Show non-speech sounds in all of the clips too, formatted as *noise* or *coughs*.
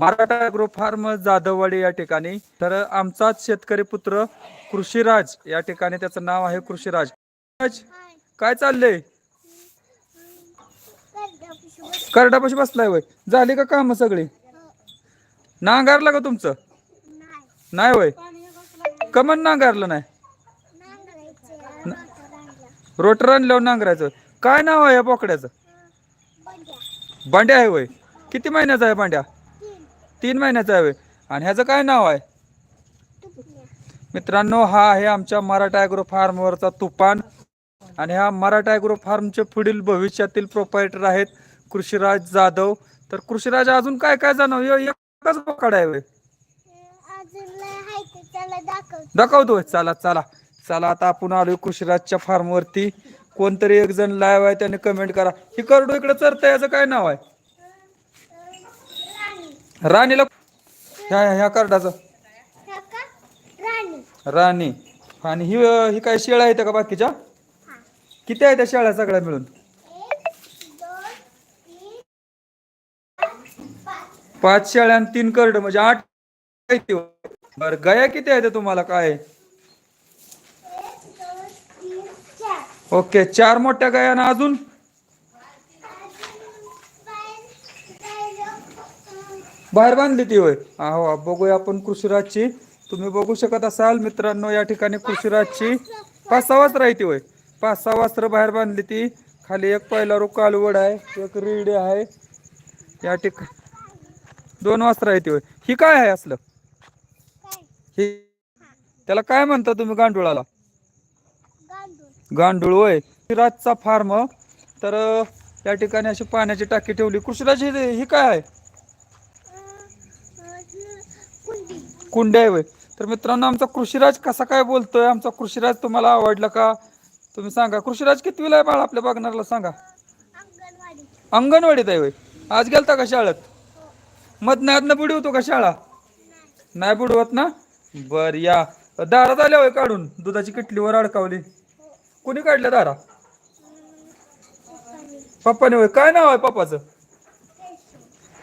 Maratha agro form Jadhavwadi या ठिकाणी. तर आमचाच शेतकरी पुत्र कृषीराज या ठिकाणी त्याचं नाव आहे कृषीराज. राज, काय चाललंय? करडापाशी बसलाय वय. झाली का काम सगळी? नांगारलं का तुमचं? नाही वय. कमन नांगारलं नाही? रोटर आणल्यावर नांगरायचं. काय नाव आहे या बोकड्याचं? बांड्या आहे वय. किती महिन्याचा आहे बांड्या? तीन महिन्याचा आहे आणि ह्याचं काय नाव आहे? मित्रांनो हा आहे आमच्या मराठा ॲग्रो फार्मवरचा तुफान. आणि ह्या मराठा ॲग्रो फार्मचे पुढील भविष्यातील प्रोपायटर आहेत कृषीराज जाधव. तर कृषीराज अजून काय काय जाणव एकच बोकाड आहे दाखवतोय चला चला. चला आता आपण आलो कृषीराजच्या फार्मवरती कोणतरी एक जण लाईव्ह आहे त्याने कमेंट करा. ही करडू इकडे चरतंय याचं काय नाव आहे? राणीला ह्या ह्या- करडाचं. राणी. आणि ही ही काय शेळ्या आहेत का बाकीच्या? किती आहेत त्या शेळ्या सगळ्या मिळून? पाच शेळ्या आणि तीन करड म्हणजे आठ. बरं गया किती आहेत तुम्हाला? काय? ओके चार मोठ्या गाया आणि अजून? बाहेर बांधली ती होय. अहो बघूया आपण कृषीराजची. तुम्ही बघू शकत असाल मित्रांनो या ठिकाणी कृषीराजची पाच सहा वाजता ती होय. पाच सहा वाजता बाहेर बांधली ती. खाली एक पहिला रो कालवड आहे एक रेडी आहे. या ठिकाणी दोन वाजता राहते होय. ही काय आहे असलं? ही त्याला काय म्हणता तुम्ही गांडुळाला? गांडूळ. होय. कृषीराजचा फार्म. तर या ठिकाणी अशी पाण्याची टाकी ठेवली. कृषीराज हे ही काय आहे? कुंड्या आहे होय. तर मित्रांनो आमचा कृषीराज कसा काय बोलतोय? आमचा कृषीराज तुम्हाला आवडला का? तुम्ही सांगा. कृषीराज कितवीला आहे बाळ? आपल्या बघणाऱ्याला सांगा. अंगणवाडीत आहे वय आज गेलता का शाळेत? मधनं आधनं बुडवतो का शाळा? नाही बुडवत ना? बर या. दारात आल्या वय काढून. दुधाची किटलीवर अडकावली. कोणी काढल्या दारा? पप्पाने होय. काय नाव आहे पप्पाचं?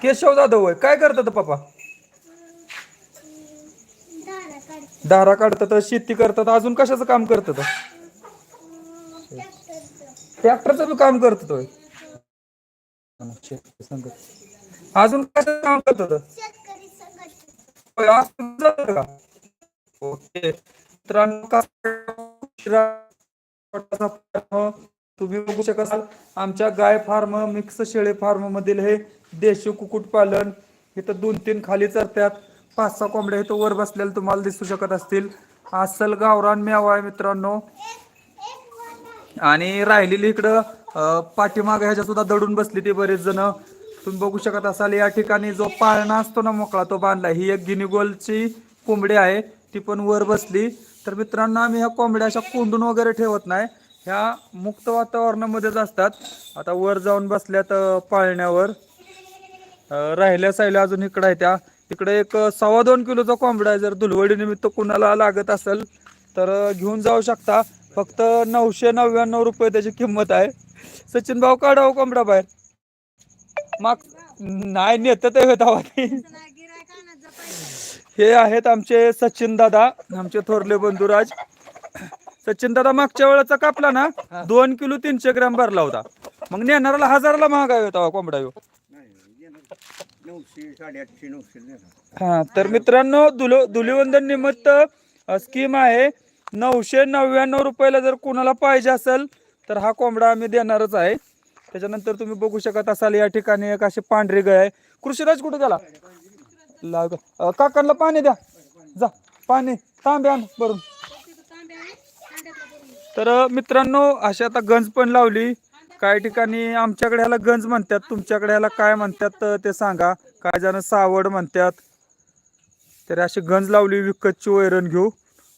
केशव जाधव होय. काय करतात पप्पा? दारा काढतात. शेती करतात. अजून कशाचं काम करतात? ट्रॅक्टरचं बी काम करतात होय. अजून कशाचं काम करतात? का ओके. मित्रांनो तुम्ही बघू शकाल आमच्या गाय फार्म मिक्स शेळे फार्म मधील हे देशी कुक्कुटपालन इथं दोन तीन खाली चरत्यात पाच सहा कोंबड्या इथं वर बसलेल्या तुम्हाला दिसू शकत असतील. अस्सल गावरान मेवा आहे मित्रांनो. आणि राहिलेली इकडं पाठीमागे ह्याच्या सुद्धा दडून बसली ती बरेच जण. तुम्ही बघू शकत असाल या ठिकाणी जो पाळणा असतो ना मोकळा तो बांधला ही एक गिनीगोलची कोंबडी आहे ती पण वर बसली. तर मित्रांनो आम्ही ह्या कोंबड्या अशा कोंडून वगैरे ठेवत नाही. ह्या मुक्त वातावरणामध्येच असतात आता वर जाऊन बसल्यात पाळण्यावर. राहिल्या सायल्या अजून इकडं आहे त्या. इकडे एक सव्वा दोन किलोचा कोंबडा आहे. जर धुलवडी निमित्त कुणाला लागत असेल तर घेऊन जाऊ शकता. फक्त नऊशे नव्याण्णव रुपये त्याची किंमत आहे. सचिन भाऊ काढाव कोंबडा बाहेर. माग नाही नेत ते हे आहेत आमचे सचिन दादा आमचे थोरले बंधुराज. सचिन दादा मागच्या वेळेचा कापला ना दोन किलो तीनशे ग्रॅम भरला होता. मग नेणाराला हजाराला महागाय होता कोंबडा ह्यो. नऊशे साडेआठशे नऊशे देणार. हा तर मित्रांनो दुलो धुलिवंदन निमित्त स्कीम आहे नऊशे नव्याण्णव रुपयाला जर कोणाला पाहिजे असेल तर हा कोंबडा आम्ही देणारच आहे. त्याच्यानंतर तुम्ही बघू शकत असाल या ठिकाणी एक अशी पांढरी गाय आहे. कृषीराज कुठे गेला? लाग काकांना पाणी द्या. जा पाणी तांब्या आण भरून. तर मित्रांनो अशी आता गंज पण लावली. काही ठिकाणी आमच्याकडे ह्याला गंज म्हणतात तुमच्याकडे ह्याला काय म्हणतात ते सांगा. काय जण सावड म्हणतात. तर अशी गंज लावली विकतची वैरण घेऊ.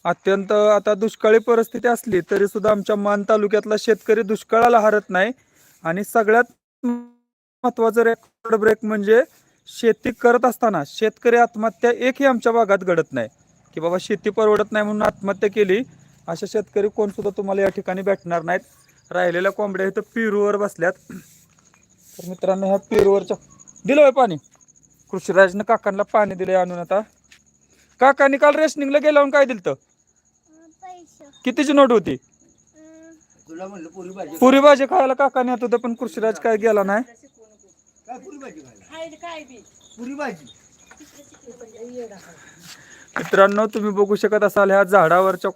अत्यंत आता दुष्काळी परिस्थिती असली तरी सुद्धा आमच्या मान तालुक्यातला शेतकरी दुष्काळाला हरत नाही. आणि सगळ्यात महत्वाचं रेकॉर्ड ब्रेक म्हणजे शेती करत असताना शेतकरी आत्महत्या एकही आमच्या भागात घडत नाही. की बाबा शेती परवडत नाही म्हणून आत्महत्या केली. अशा शेतकरी कोण सुद्धा तुम्हाला या ठिकाणी भेटणार नाहीत. राहिलेल्या कोंबड्या इथं पिरूवर बसल्यात. तर मित्रांनो ह्या पिरूवरच्या दिलं होय पाणी. कृषीराजनं काकांना पाणी दिले आणून आता. काकांनी काल रेशनिंगला गेल्यावर काय दिलं कितीची नोट होती? पुरी भाजी खायला काकाने येत होतं पण कृषीराज काय गेला नाही. मित्रांनो तुम्ही बघू शकत असाल ह्या झाडावरच्या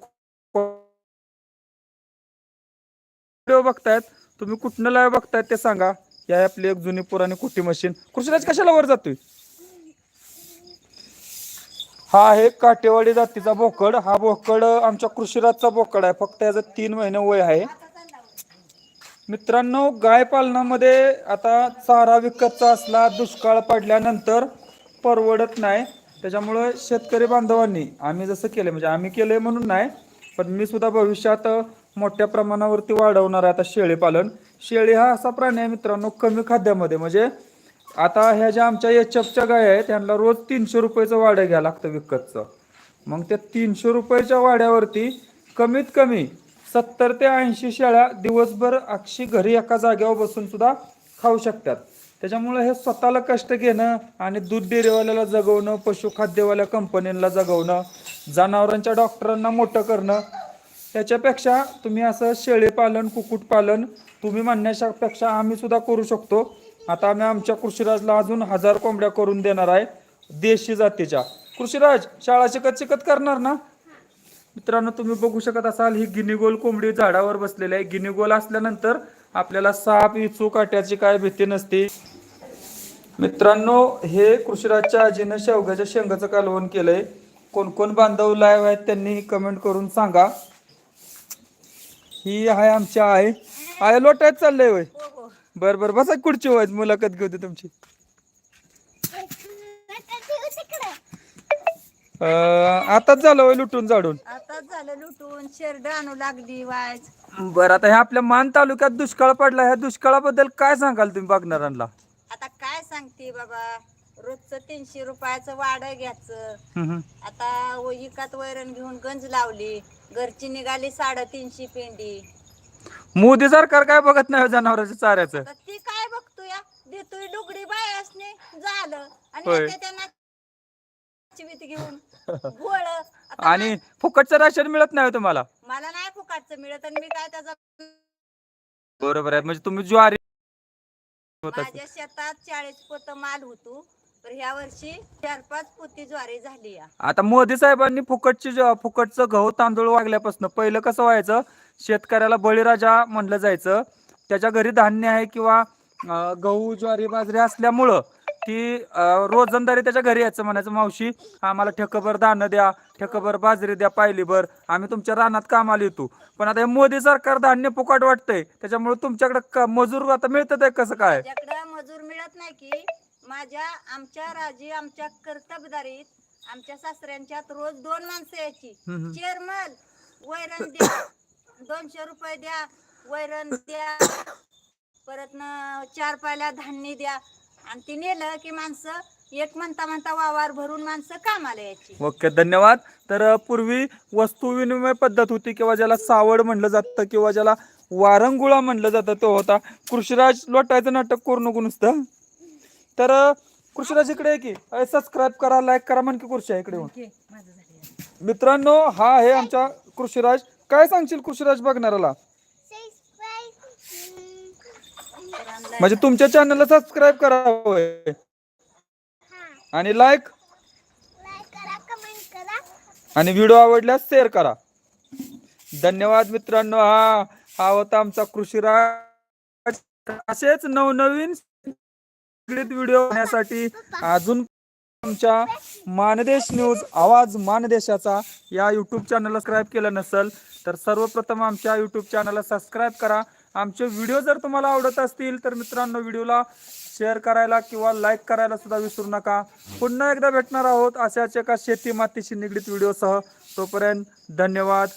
व्हिडिओ बघतायत? तुम्ही कुठनं लाईव्ह बघतायत ते सांगा. या आपली एक जुनी पुराणी कुट्टी मशीन? कृषीराज कशाला वर जातोय? हा आहे काटेवाडी जातीचा बोकड. हा बोकड आमच्या कृषीराजचा बोकड आहे. फक्त याचं तीन महिने वय आहे. मित्रांनो गाय पालनामध्ये आता चारा विकतचा असला दुष्काळ पडल्यानंतर परवडत नाही. त्याच्यामुळे शेतकरी बांधवांनी आम्ही जसं केलं म्हणजे आम्ही केलंय म्हणून नाही पण मी सुद्धा भविष्यात मोठ्या प्रमाणावरती वाढवणार आहे आता शेळीपालन शेळी हा असा प्राणी आहे मित्रांनो कमी खाद्यामध्ये. म्हणजे आता ह्या ज्या आमच्या एच एफच्या गाय आहेत त्यांना रोज तीनशे रुपयेचं वाडं घ्यावं लागतं विकतचं. मग त्या तीनशे रुपयाच्या वाड्यावरती कमीत कमी सत्तर ते ऐंशी शेळ्या दिवसभर अक्षी घरी एका जागेवर बसून सुद्धा खाऊ शकतात. त्याच्यामुळे हे स्वतःला कष्ट घेणं आणि दूध डेअरीवाल्याला जगवणं पशुखाद्यवाल्या कंपन्यांना जगवणं जनावरांच्या डॉक्टरांना मोठं करणं त्याच्यापेक्षा तुम्ही असं शेळीपालन कुक्कुटपालन तुम्ही म्हणण्यापेक्षा आम्ही सुद्धा करू शकतो. आता आम्ही आमच्या कृषीराजला अजून हजार कोंबड्या करून देणार आहे देशी जातीच्या. कृषीराज शाळा शिकत शिकत करणार ना? मित्रांनो तुम्ही बघू शकत असाल ही गिनीगोल कोंबडी झाडावर बसलेली आहे. गिनीगोल असल्यानंतर आपल्याला साप इचू काट्याची काय भीती नसते. मित्रांनो हे कृषीराजच्या आजीनं शेवग्याच्या शेंगाचं कालवण केलंय. कोण कोण बांधव लाईव्ह आहेत त्यांनी कमेंट करून सांगा. ही आहे आमच्या आहे आहे लोटायत चाललंय वय बर बर बसा कुठची वय मुलाखत घेऊ दे तुमची. आताच झालं वय लुटून जाडून आता झालं लुटून शेरड आणू लागली वाज. बरं आता ह्या आपल्या मान तालुक्यात दुष्काळ पडला ह्या दुष्काळाबद्दल काय सांगाल तुम्ही बघणाऱ्यांना? आता काय सांगते बाबा? रोजचं तीनशे रुपयाचं वाड घ्यायचं. हम्म. आता व वैरण घेऊन गंज लावली. घरची निघाली साडेतीनशे पेंडी. मोदी सरकार काय बघत नाही हो जनावरांच्या चाऱ्याचं? तर ती काय बघतो या देतोय डुगडी बायासने झालं. आणि होय. येते त्यांना चिवीत घेऊन आता आणि फुकटचं राशन मिळत नाही हो तुम्हाला? मला नाही फुकाटचं मिळत आणि मी काय त्याचा बरोबर आहे. म्हणजे तुम्ही ज्वारी होत. माझ्या शेतात चाळीस पोत माल होतो. तर ह्या वर्षी चार पाच पोती ज्वारी झाली या. आता मोदी साहेबांनी फुकटची ज- फुकटचं गहू तांदूळ वागल्यापासून पहिलं कसं व्हायचं? शेतकऱ्याला बळीराजा म्हणलं जायचं. त्याच्या घरी धान्य आहे किंवा अं, गहू ज्वारी बाजरी असल्यामुळं की अं, रोजंदारी त्याच्या घरी यायचं म्हणायचं मावशी आम्हाला ठेकभर धान्य द्या ठेकभर बाजरी द्या पायलीभर आम्ही तुमच्या रानात कामाला येतो. पण आता हे मोदी सरकार धान्य फुकट वाटतंय त्याच्यामुळे तुमच्याकडे क- मजूर आता मिळतं आहे कसं काय? मजूर मिळत नाही की माझ्या आमच्या राजी आमच्या कर्तबदारीत आमच्या सासऱ्यांच्यात रोज दोन माणसं यायची. हम्म. चेअरमन वैरण *coughs* द्या. दोनशे रुपये द्या. वैरण द्या. परत न चार पायला धान्य द्या. आणि ती नेलं की माणसं एक म्हणता म्हणता वावर भरून माणसं कामाला यायची. ओके धन्यवाद. तर अ, पूर्वी वस्तू विनिमय पद्धत होती किंवा ज्याला सावड म्हणलं जातं किंवा ज्याला वारंगुळा म्हणलं जातं तो होता. कृषीराज लोटायचं नाटक करू नको नुसतं तर कृषीराज इकडे आहे की. सबस्क्राईब करा लाईक करा म्हण की कृषी आहे इकडे येऊन. मित्रांनो हा आहे आमच्या कृषीराज काय सांगशील कृषीराज बघणाराला म्हणजे तुमच्या चॅनलला सबस्क्राईब करा होय. आणि लाईक आणि व्हिडिओ आवडल्यास शेअर करा. धन्यवाद मित्रांनो. हा हा होता आमचा कृषीराज असेच नवनवीन व्हिडिओ पाहण्यासाठी अजून आमच्या मानदेश न्यूज आवाज मानदेशाचा या यूट्यूब चॅनलला सबस्क्राईब केलं नसेल तर सर्वप्रथम आमच्या यूट्यूब चॅनलला सबस्क्राईब करा. आमचे व्हिडिओ जर तुम्हाला आवडत असतील तर मित्रांनो व्हिडिओला शेअर करायला किंवा लाईक करायला सुद्धा विसरू नका. पुन्हा एकदा भेटणार आहोत अशाच एका शेती मातीशी निगडीत व्हिडिओसह तोपर्यंत धन्यवाद.